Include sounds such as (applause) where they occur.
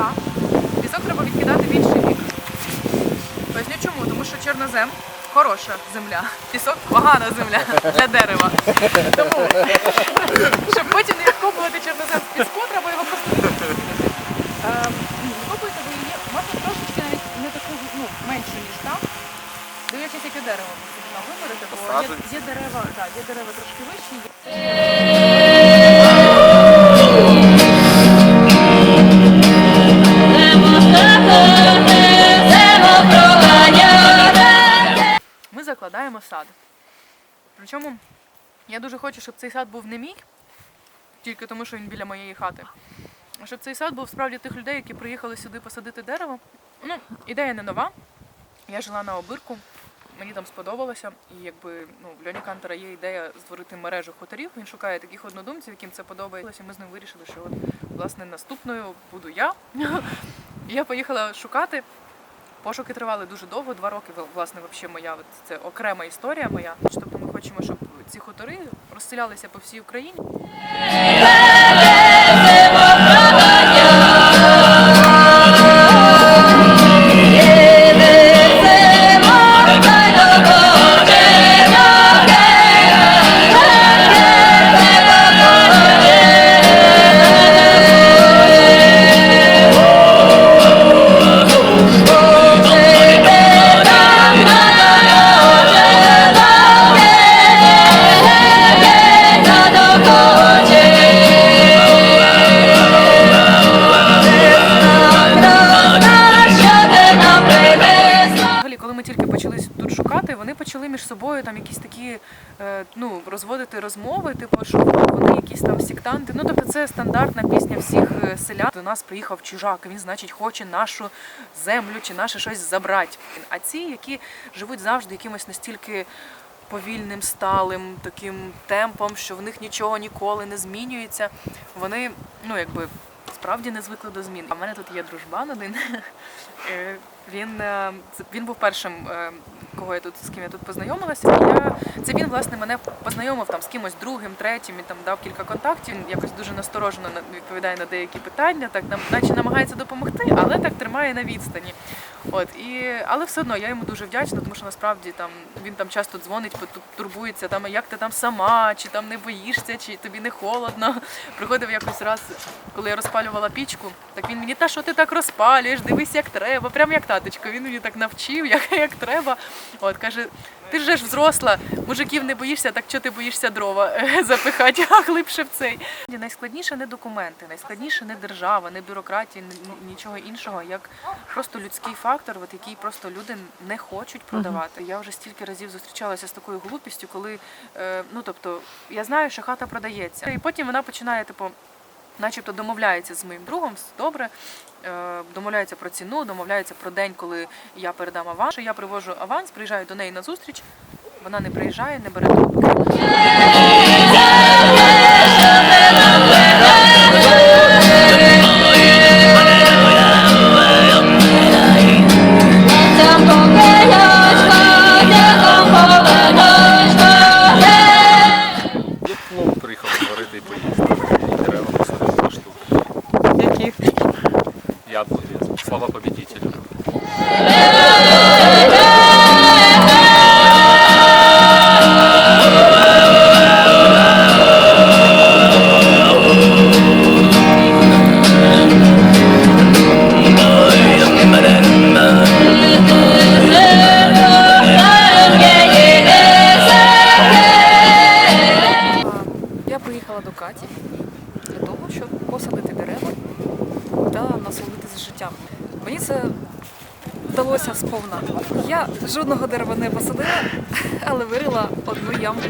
піска. Пісок треба відкидати більше інший. Поясню чому, тому що чорнозем хороша земля. Пісок погана земля для дерева. Тому, щоб потім не відкопувати чорнозем з піску, треба його просто відкопувати. Ем, Викопуєте ви її, можна трошечки навіть не таку ну, меншу, ніж там. Дивлячись, яке дерево потрібно виберете, бо є, є дерева, так, є дерева трошки вищі. Закладаємо сад. Причому я дуже хочу, щоб цей сад був не мій, тільки тому, що він біля моєї хати. Щоб цей сад був справді тих людей, які приїхали сюди посадити дерево. Ну, ідея не нова. Я жила на обирку, мені там сподобалося. І якби ну, в Льоні Кантера є ідея створити мережу хуторів. Він шукає таких однодумців, яким це подобається. Ми з ним вирішили, що от, власне наступною буду я. (laughs) Я поїхала шукати. Пошуки тривали дуже довго, два роки. Власне, взагалі моя це окрема історія моя. Тобто ми хочемо, щоб ці хутори розселялися по всій Україні. Коли ми тільки почали тут шукати, вони почали між собою там якісь такі е, ну, розводити розмови, типу, що вони якісь там сектанти. Ну тобто це стандартна пісня всіх е, селян. До нас приїхав чужак, він, значить, хоче нашу землю чи наше щось забрати. А ці, які живуть завжди якимось настільки. Повільним, сталим таким темпом, що в них нічого ніколи не змінюється. Вони, ну якби справді не звикли до змін. В мене тут є дружбан один. Е, Він, е, він був першим, е, кого я тут з ким я тут познайомилася. Я, це він власне мене познайомив там з кимось другим, третім і там дав кілька контактів. Він якось дуже насторожено на- відповідає на деякі питання, так нам наче намагається допомогти, але так тримає на відстані. От і але все одно я йому дуже вдячна, тому що насправді там він там часто дзвонить, турбується там, як ти там сама, чи там не боїшся, чи тобі не холодно. (laughs) Приходив якось раз, коли я розпалювала пічку, так він мені, та що ти так розпалюєш, дивись, як треба, прям як таточко. Він мені так навчив, (laughs) як, як треба. От каже, ти ж ж взросла, мужиків не боїшся, так чого ти боїшся дрова (laughs) запихати, а глибше в цей. Найскладніше не документи, найскладніше не держава, не бюрократія, нічого іншого, як просто людський фактор, от який просто люди не хочуть продавати. Я вже стільки разів зустрічалася з такою глупістю, коли е, ну тобто я знаю, що хата продається, і потім вона починає, типу. Начебто домовляється з моїм другом, добре, е, домовляється про ціну, домовляється про день, коли я передам аванс. Я привожу аванс, приїжджаю до неї на зустріч. Вона не приїжджає, не бере трубки. вдалося сповна. Я жодного дерева не посадила, але вирила одну ямку.